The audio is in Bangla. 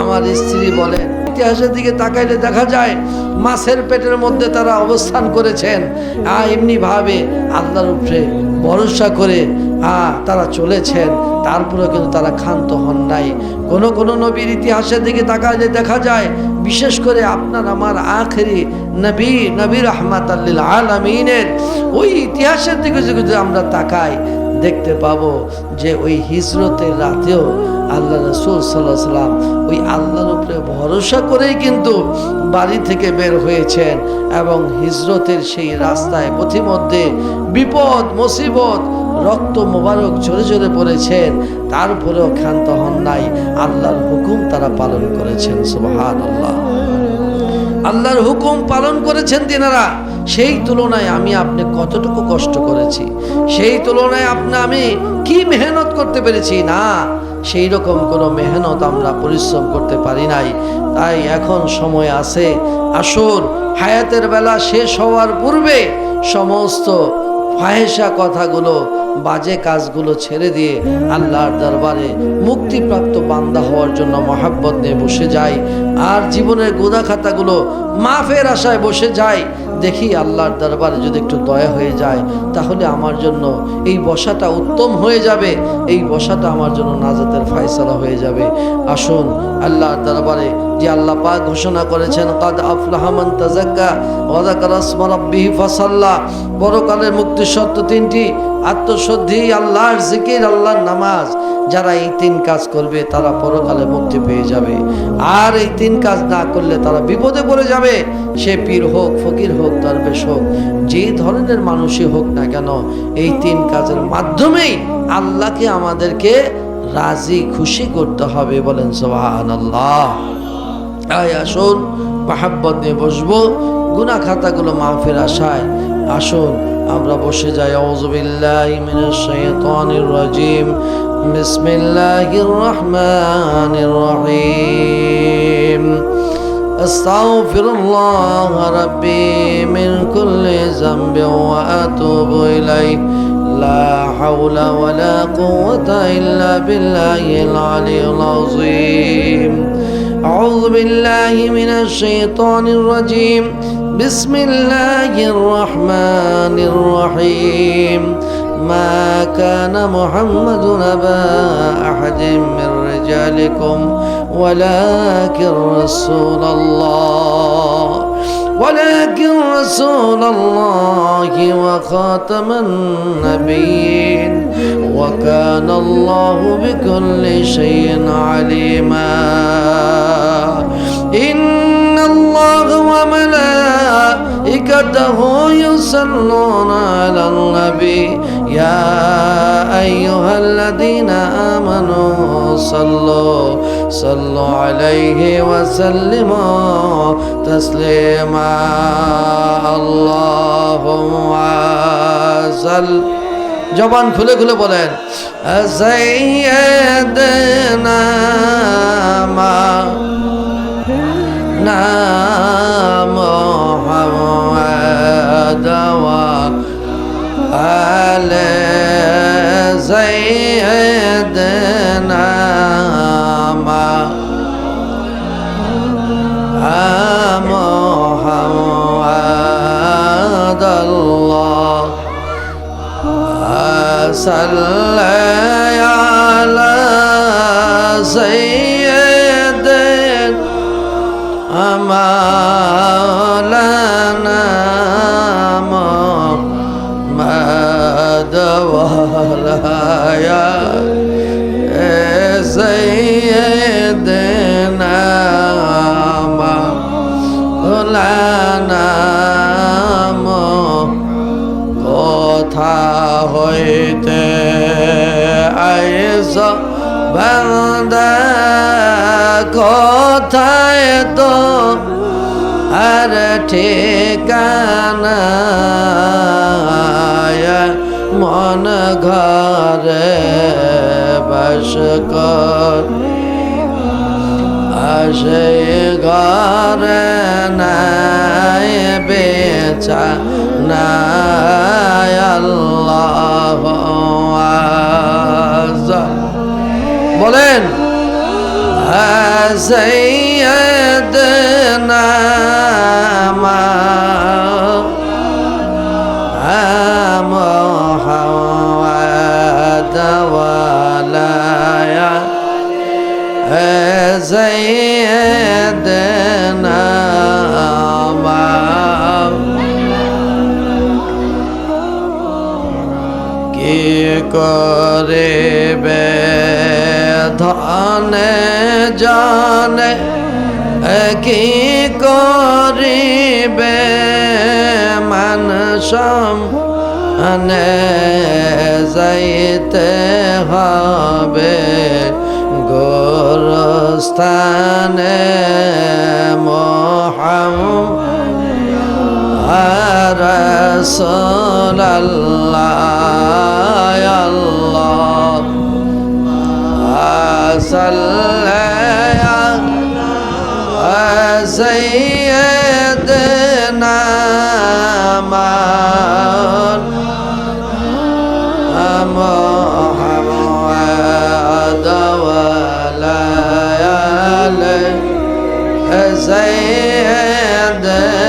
আমার স্ত্রী বলেন ইতিহাসের দিকে তাকাইলে দেখা যায় মাছের পেটের মধ্যে তারা অবস্থান করেছেন। আ এমনি ভাবে আল্লাহর উপরে ভরসা করে তারা চলেছেন। তারপরেও কিন্তু তারা ক্ষান্ত হন নাই। কোন কোন নবীর ইতিহাসের দিকে তাকাইলে দেখা যায়, বিশেষ করে আপনার আমার আখেরি নবী নবী রহমাত আল্লিল আলমিনের, ওই ইতিহাসের দিকে যদি আমরা তাকাই দেখতে পাবো যে ওই হিজরতের রাতেও আল্লাহ রসুল সাল্লাহ সাল্লাম ওই আল্লাহর উপরে ভরসা করেই কিন্তু বাড়ি থেকে বের হয়েছেন এবং হিজরতের সেই রাস্তায় পথিমধ্যে বিপদ, মুসিবত, রক্ত মোবারক ঝরে ঝরে পড়েছেন। তারপরেও ক্ষান্ত হন নাই। আল্লাহর হুকুম তারা পালন করেছেন। আল্লাহ আল্লাহর হুকুম পালন করেছেন তিনারা। সেই তুলনায় আমি আপনি কতটুকু কষ্ট করেছি? সেই তুলনায় আপনি আমি কি মেহনত করতে পেরেছি? না, সেই রকম কোনো মেহনত আমরা পরিশ্রম করতে পারি নাই। তাই এখন সময় আছে। আসর, হায়াতের বেলা শেষ হওয়ার পূর্বে সমস্ত ফাহেসা কথাগুলো বাজে কাজগুলো ছেড়ে দিয়ে আল্লাহর দরবারে মুক্তিপ্রাপ্ত বান্দা হওয়ার জন্য মহাব্বত নিয়ে বসে যায় আর জীবনের গোদা খাতাগুলো মাফের আশায় বসে যায় দেখি আল্লাহর দরবারে যদি একটু দয়া হয়ে যায়, তাহলে আমার জন্য এই বসাটা উত্তম হয়ে যাবে। এই বসাটা আমার জন্য নাজাতের ফায়সালা হয়ে যাবে। আসুন আল্লাহর দরবারে যে আল্লাহ পাক ঘোষণা করেছেন, কাদ আফলাহমান তাজাক্কা ওয়াদাকার আসমা রাব্বিহি ফাসাল্লা। পরকালের মুক্তির সত্য তিনটি আত্মশুদ্ধি, আল্লাহর জিকির, আল্লাহর নামাজ। যারা এই তিন কাজ করবে, তারা পরকালে মুক্তি পেয়ে যাবে। আর এই তিন কাজ না করলে তারা বিপদে পড়ে যাবে। সে পীর হোক, ফকির হোক, দরবেশ হোক যেই ধরনের মানুষই হোক না কেন, এই তিন কাজের মাধ্যমেই আল্লাহকে আমাদেরকে রাজি, খুশি করতে হবে বলেন সোহান আল্লাহ তাই আসুন, মাহাব্বত নিয়ে বসবো গুনা খাতাগুলো মাহফির আশায় আসুন। আমরা বসে যাই অজবিল্লাহ মিনাশ শাইতানির রাজিম। বিসমিল্লাহির রহমানির রহিম। أستغفر الله ربي من كل ذنب وأتوب إليه لا حول ولا قوة إلا بالله العلي العظيم أعوذ بالله من الشيطان الرجيم بسم الله الرحمن الرحيم. ما كان محمد أبا أحد من رجالكم ولكن رسول الله ولكن رسول الله وخاتم النبيين. وكان الله بكل شيء عليما. إن وملائكته يصلون على النبي يا أيها الذين آمنوا صلوا صلوا عليه وسلموا تسليما اللهم صل জবান খুলে খুলে বলেন সৈয়দনা মা নাম دوا على زيدنا ما محمد الله صلى على سيدنا مولانا محمد وعلى يا سيدنا مولانا কোথা হইতে আইস বান্দা কোথায় তো আর ঠিকানা মন ঘরে বস কর। আসে ঘরে নাই বেচা নাই আল্লাহ বলেন হ্যাঁ, আসে سيدنا কি করে ধনে জানে কি করিবে মানসম আনে যাইতে হবে গোরস্থানে মহাম রসোল আল্লাহ আল্লাহ صلى سيدنا محمد As I am.